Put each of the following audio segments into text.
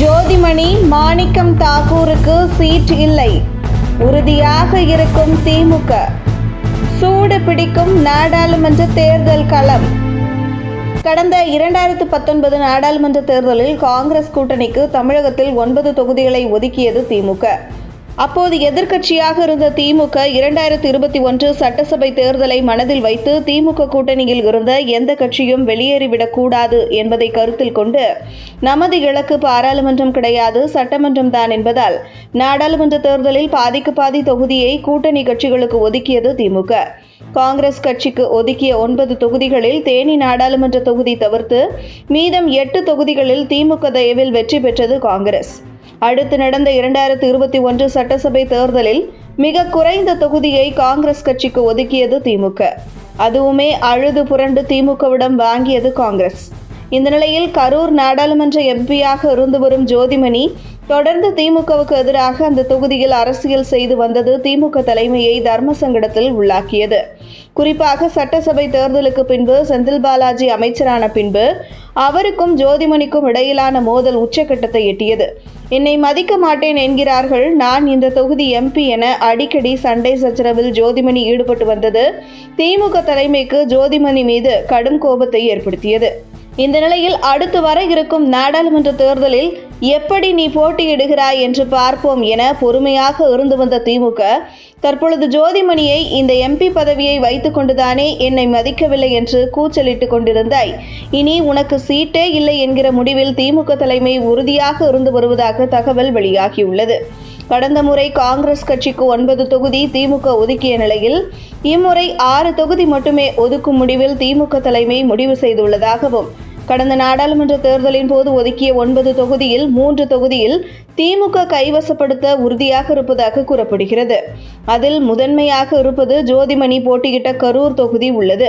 ஜோதிமணி மாணிக்கம் தாக்கூருக்கு seat இல்லை. உறுதியாக இருக்கும் திமுக. சூடு பிடிக்கும் நாடாளுமன்ற தேர்தல் களம். கடந்த இரண்டாயிரத்து பத்தொன்பது நாடாளுமன்ற தேர்தலில் காங்கிரஸ் கூட்டணிக்கு தமிழகத்தில் ஒன்பது தொகுதிகளை ஒதுக்கியது திமுக. அப்போது எதிர்க்கட்சியாக இருந்த திமுக இரண்டாயிரத்து இருபத்தி ஒன்று சட்டசபை தேர்தலை மனதில் வைத்து திமுக கூட்டணியில் இருந்த எந்த கட்சியும் வெளியேறிவிடக்கூடாது என்பதை கருத்தில் கொண்டு நமது இலக்கு பாராளுமன்றம் கிடையாது சட்டமன்றம் தான் என்பதால் நாடாளுமன்ற தேர்தலில் பாதிக்கு பாதி தொகுதியை கூட்டணி கட்சிகளுக்கு ஒதுக்கியது திமுக. காங்கிரஸ் கட்சிக்கு ஒதுக்கிய ஒன்பது தொகுதிகளில் தேனி நாடாளுமன்ற தொகுதி தவிர்த்து மீதம் எட்டு தொகுதிகளில் திமுக தயவில் வெற்றி பெற்றது காங்கிரஸ். அடுத்து நடந்த இரண்டாயிரத்தி இருபத்தி ஒன்று சட்டசபை தேர்தலில் மிக குறைந்த தொகுதியை காங்கிரஸ் கட்சிக்கு ஒதுக்கியது திமுக. அதுவுமே அழுது புரண்டு திமுகவிடம் வாங்கியது காங்கிரஸ். இந்த நிலையில் கரூர் நாடாளுமன்ற எம்பியாக இருந்து வரும் ஜோதிமணி தொடர்ந்து திமுகவுக்கு எதிராக அந்த தொகுதியில் அரசியல் செய்து வந்தது திமுக தலைமையை தர்ம சங்கடத்தில் உள்ளாக்கியது. குறிப்பாக சட்டசபை தேர்தலுக்கு பின்பு செந்தில் பாலாஜி அமைச்சரான பின்பு அவருக்கும் ஜோதிமணிக்கும் இடையிலான மோதல் உச்சக்கட்டத்தை எட்டியது. என்னை மதிக்க மாட்டேன் என்கிறார்கள். நான் இந்த தொகுதி எம்பி என அடிக்கடி சண்டை சச்சரவில் ஜோதிமணி ஈடுபட்டு வந்தது. திமுக தலைமைக்கு ஜோதிமணி மீது கடும் கோபத்தை ஏற்படுத்தியது. இந்த நிலையில் அடுத்து வர இருக்கும் நாடாளுமன்ற தேர்தலில் எப்படி நீ போட்டியிடுகிறாய் என்று பார்ப்போம் என பொறுமையாக இருந்து வந்த திமுக தற்பொழுது ஜோதிமணியை இந்த எம்பி பதவியை வைத்துக்கொண்டுதானே என்னை மதிக்கவில்லை என்று கூச்சலிட்டு கொண்டிருந்தாய். இனி உனக்கு சீட்டே இல்லை என்கிற முடிவில் திமுக தலைமை உறுதியாக இருந்து வருவதாக தகவல் வெளியாகியுள்ளது. கடந்த முறை காங்கிரஸ் கட்சிக்கு ஒன்பது தொகுதி திமுக ஒதுக்கிய நிலையில் இம்முறை ஆறு தொகுதி மட்டுமே ஒதுக்கும் முடிவில் திமுக தலைமை முடிவு செய்துள்ளதாகவும் கடந்த நாடாளுமன்ற தேர்தலின் போது ஒதுக்கிய ஒன்பது தொகுதியில் மூன்று தொகுதியில் திமுக கைவசப்படுத்த உறுதியாக இருப்பதாக கூறப்படுகிறது. அதில் முதன்மையாக இருப்பது ஜோதிமணி போட்டியிட்ட கரூர் தொகுதி உள்ளது.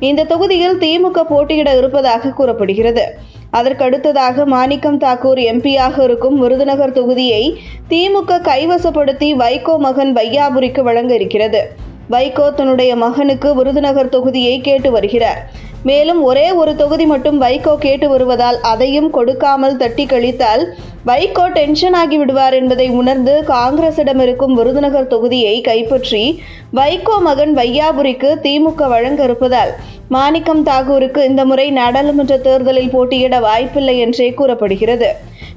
இந்த தொகுதியில் திமுக போட்டியிட இருப்பதாக கூறப்படுகிறது. அதற்கு அடுத்ததாக மாணிக்கம் தாக்கூர் எம்பியாக இருக்கும் விருதுநகர் தொகுதியை திமுக கைவசப்படுத்தி வைகோ மகன் வையாபுரிக்கு வழங்க இருக்கிறது. வைகோ தன்னுடைய மகனுக்கு விருதுநகர் தொகுதியை கேட்டு வருகிறார். மேலும் ஒரே ஒரு தொகுதி மட்டும் வைகோ கேட்டு வருவதால் அதையும் கொடுக்காமல் தட்டி கழித்தால் வைகோ டென்ஷன் ஆகி விடுவார் என்பதை உணர்ந்து காங்கிரசிடம் இருக்கும் விருதுநகர் தொகுதியை கைப்பற்றி வைகோ மகன் வையாபுரிக்கு திமுக வழங்க இருப்பதால் மாணிக்கம் தாகூருக்கு இந்த முறை நாடாளுமன்ற தேர்தலில் போட்டியிட வாய்ப்பில்லை என்றே கூறப்படுகிறது.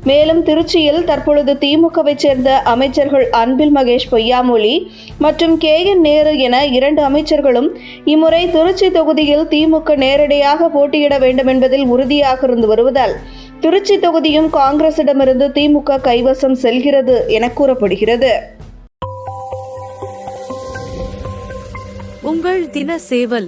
மேலும் திருச்சியில் தற்பொழுது திமுகவை சேர்ந்த அமைச்சர்கள் அன்பில் மகேஷ் பொய்யாமொழி மற்றும் கே என் நேரு என இரண்டு அமைச்சர்களும் இம்முறை திருச்சி தொகுதியில் திமுக நேரடியாக போட்டியிட வேண்டும் என்பதில் உறுதியாக இருந்து வருவதால் திருச்சி தொகுதியும் காங்கிரசிடமிருந்து திமுக கைவசம் செல்கிறது என கூறப்படுகிறது. உங்கள் தின சேவல்